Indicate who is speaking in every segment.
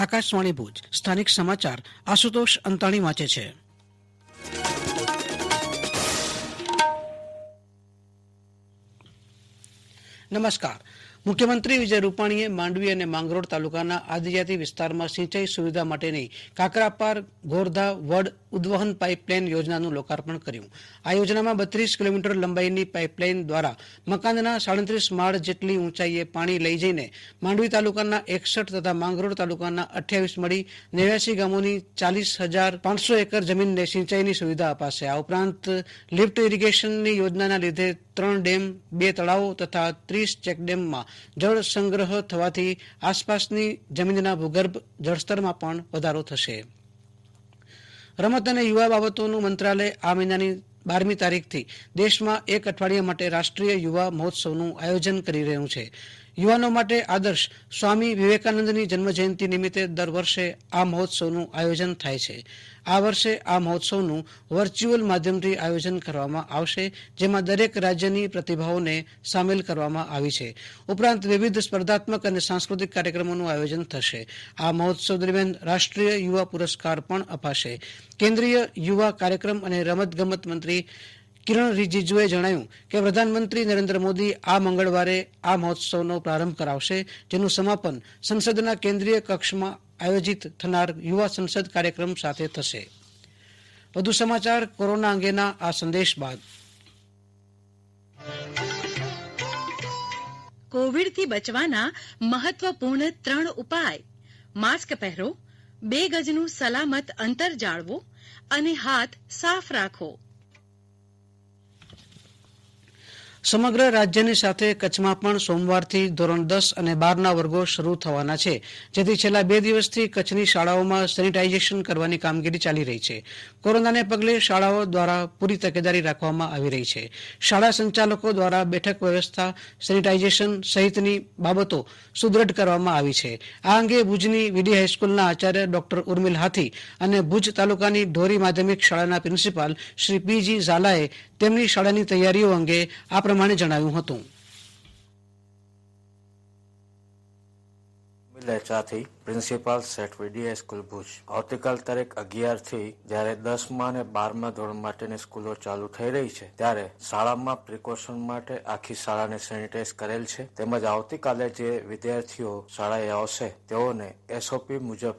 Speaker 1: આકાશવાણી ભુજ સ્થાનિક સમાચાર આશુતોષ અંતાણી વાંચે છે નમસ્કાર મુખ્યમંત્રી વિજય રૂપાણીએ માંડવી અને માંગરોળ તાલુકાના આદિજાતિ વિસ્તારમાં સિંચાઈ સુવિધા માટેની કાકરાપાર ગોરધા વડ ઉદ્વહન પાઇપલાઇન યોજનાનું લોકાર્પણ કર્યું આ યોજનામાં બત્રીસ કિલોમીટર લંબાઈની પાઇપલાઇન દ્વારા મકાનના સાડત્રીસ માળ જેટલી ઊંચાઈએ પાણી લઈ જઈને માંડવી તાલુકાના એકસઠ તથા માંગરોળ તાલુકાના અઠ્યાવીસ મળી નેવ્યાસી ગામોની ચાલીસ હજાર પાંચસો એકર જમીનને સિંચાઈની સુવિધા અપાશે આ ઉપરાંત લિફ્ટ ઇરિગેશનની યોજનાના લીધે ત્રણ ડેમ બે તળાવો તથા ત્રીસ ચેકડેમમાં જળ સંગ્રહ થવાથી આસપાસની જમીનના ભૂગર્ભ જળસ્તરમાં પણ વધારો થશે રમત અને યુવા બાબતોનું મંત્રાલય આ મહિનાની બારમી તારીખથી દેશમાં એક અઠવાડિયા માટે રાષ્ટ્રીય યુવા મહોત્સવનું આયોજન કરી રહ્યું છે યુવાનો માટે આદર્શ સ્વામી વિવેકાનંદની જન્મજયંતિ નિમિત્તે દર વર્ષે આ મહોત્સવનું આયોજન થાય છે આ વર્ષે આ મહોત્સવનું વર્ચ્યુઅલ માધ્યમથી આયોજન કરવામાં આવશે જેમાં દરેક રાજ્યની પ્રતિભાઓને સામેલ કરવામાં આવી છે ઉપરાંત વિવિધ સ્પર્ધાત્મક અને સાંસ્કૃતિક કાર્યક્રમોનું આયોજન થશે આ મહોત્સવ દરમિયાન રાષ્ટ્રીય યુવા પુરસ્કાર પણ અપાશે કેન્દ્રીય યુવા કાર્યક્રમ અને રમતગમત મંત્રી કિરણ રીજીજુએ જણાવ્યું કે પ્રધાનમંત્રી નરેન્દ્ર મોદી આ મંગળવારે આ મહોત્સવનો પ્રારંભ કરાવશે જેનું સમાપન સંસદના કેન્દ્રીય કક્ષમાં આયોજિત થનાર યુવા સંસદ કાર્યક્રમ સાથે થશે વધુ સમાચાર કોરોના અંગેના આ સંદેશ બાદ
Speaker 2: કોવિડથી બચવાના મહત્વપૂર્ણ ત્રણ ઉપાય માસ્ક પહેરો બે ગજનું સલામત અંતર જાળવો અને હાથ સાફ રાખો
Speaker 1: સમગ્ર રાજ્યની સાથે કચ્છમાં પણ સોમવારથી ધોરણ દસ અને બારના વર્ગો શરૂ થવાના છે જેથી છેલ્લા બે દિવસથી કચ્છની શાળાઓમાં સેનિટાઇઝેશન કરવાની કામગીરી ચાલી રહી છે કોરોનાને પગલે શાળાઓ દ્વારા પૂરી તકેદારી રાખવામાં આવી રહી છે શાળા સંચાલકો દ્વારા બેઠક વ્યવસ્થા સેનિટાઇઝેશન સહિતની બાબતો સુદ્રઢ કરવામાં આવી છે આ અંગે ભુજની વીડી હાઈસ્કૂલના આચાર્ય ડોક્ટર ઉર્મિલ હાથી અને ભુજ તાલુકાની ઢોરી માધ્યમિક શાળાના પ્રિન્સિપાલ શ્રી પીજી ઝાલાએ તેમની શાળાની તૈયારીઓ અંગે આ પ્રમાણે જણાવ્યું હતું
Speaker 3: લેચાથી પ્રિન્સિપાલ સેટ વીડીએ સ્કૂલ ભુજ આવતીકાલ તારીખ અગિયાર થી જ્યારે દસમા અને બારમા ધોરણ માટેની સ્કૂલો ચાલુ થઈ રહી છે ત્યારે શાળામાં પ્રિકોશન માટે આખી શાળાને સેનિટાઈઝ કરેલ છે તેમજ આવતીકાલે જે વિદ્યાર્થીઓ શાળાએ આવશે તેઓને એસઓપી મુજબ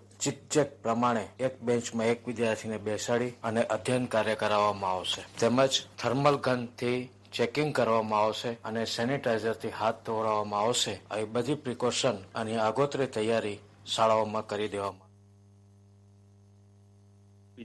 Speaker 3: ચેક પ્રમાણે એક બેન્ચમાં એક વિદ્યાર્થીને બેસાડી અને અધ્યયન કાર્ય કરાવવામાં આવશે તેમજ થર્મલ ગનથી ચેકિંગ કરવામાં આવશે અને સેનિટાઈઝરથી હાથ ધોવડાવવામાં આવશે આવી બધી પ્રિકોશન અને આગોતરી તૈયારી શાળાઓમાં કરી દેવામાં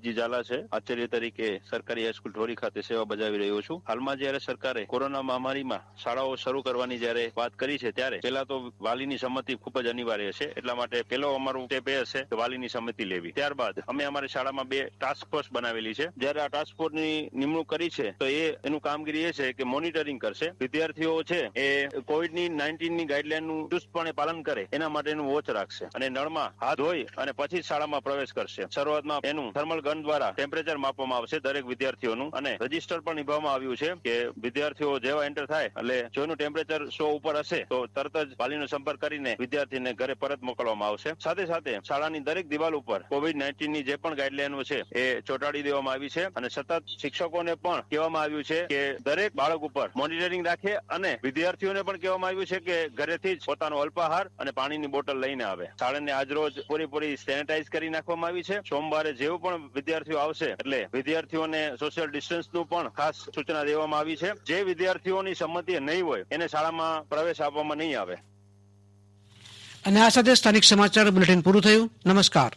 Speaker 4: પીજી ઝાલા છે આચાર્ય તરીકે સરકારી હાઈસ્કૂલ ઢોરી ખાતે સેવા બજાવી રહ્યો છું હાલમાં જયારે સરકારે કોરોના મહામારીમાં શાળાઓ શરૂ કરવાની જયારે વાત કરી છે ત્યારે પહેલા તો વાલીની સંમતિ ખૂબ જ અનિવાર્ય છે એટલા માટે પેલો અમારો સ્ટેપ એ હશે કે વાલીની સંમતિ લેવી ત્યારબાદ અમે અમારી શાળામાં બે ટાસ્ક ફોર્સ બનાવેલી છે જયારે આ ટાસ્ક ની નિમણૂક કરી છે તો એ એનું કામગીરી એ છે કે મોનિટરિંગ કરશે વિદ્યાર્થીઓ છે એ કોવિડની નાઇન્ટીનની ગાઈડલાઇનનું ચુસ્તપણે પાલન કરે એના માટેનું વોચ રાખશે અને નળમાં હાથ ધોઈ અને પછી શાળામાં પ્રવેશ કરશે શરૂઆતમાં એનું થર્મલ ગન દ્વારા ટેમ્પરેચર માપવામાં આવશે દરેક વિદ્યાર્થીઓનું અને રજીસ્ટર પણ નિભાવવામાં આવ્યું છે કે વિદ્યાર્થીઓ જેવા એન્ટર થાય એટલે જોનું ટેમ્પરેચર સો ઉપર હશે તો તરત જ વાલીનો સંપર્ક કરીને વિદ્યાર્થીને ઘરે પરત મોકલવામાં આવશે સાથે સાથે શાળાની દરેક દિવાલ ઉપર કોવિડ નાઇન્ટીનની જે પણ ગાઈડલાઈનો છે એ ચોટાડી દેવામાં આવી છે અને સતત શિક્ષકોને પણ કહેવામાં આવ્યું છે કે દરેક બાળક ઉપર મોનિટરિંગ રાખે અને વિદ્યાર્થીઓને પણ કહેવામાં આવ્યું છે કે ઘરેથી જ પોતાનો અલ્પાહાર અને પાણીની બોટલ લઈને આવે શાળાને આજ રોજ પૂરેપૂરી સેનેટાઈઝ કરી નાખવામાં આવી છે સોમવારે જેવું પણ વિદ્યાર્થીઓ આવશે એટલે વિદ્યાર્થીઓને સોશિયલ ડિસ્ટન્સ નું પણ ખાસ સૂચના દેવામાં આવી છે જે વિદ્યાર્થીઓની સંમતિ નહીં હોય એને શાળામાં પ્રવેશ આપવામાં નહીં આવે
Speaker 1: અને આ સાથે સ્થાનિક સમાચાર બુલેટિન પૂરું થયું નમસ્કાર